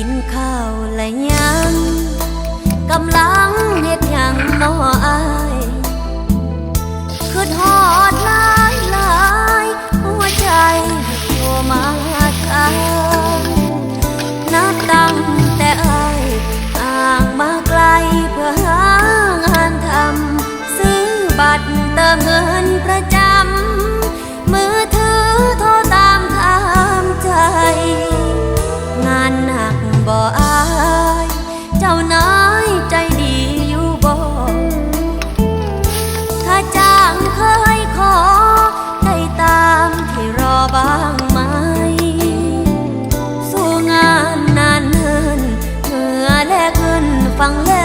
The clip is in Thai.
กินข้าวและยังกำลังเฮ็ดยังน้ออายคือทอดลายลายหัวใจโทรมาทางนับตั้งแต่อายห่างมาไกลเพื่อหางานทำซื้อบัตรเติมเงินประจำ บ่อาย เจ้านายใจดีอยู่บ่ ถ้าจ้างเคยขอ ได้ตามที่รอบ้างไหม สู้งานนานเนินเหงื่อแลกเงินฟังเล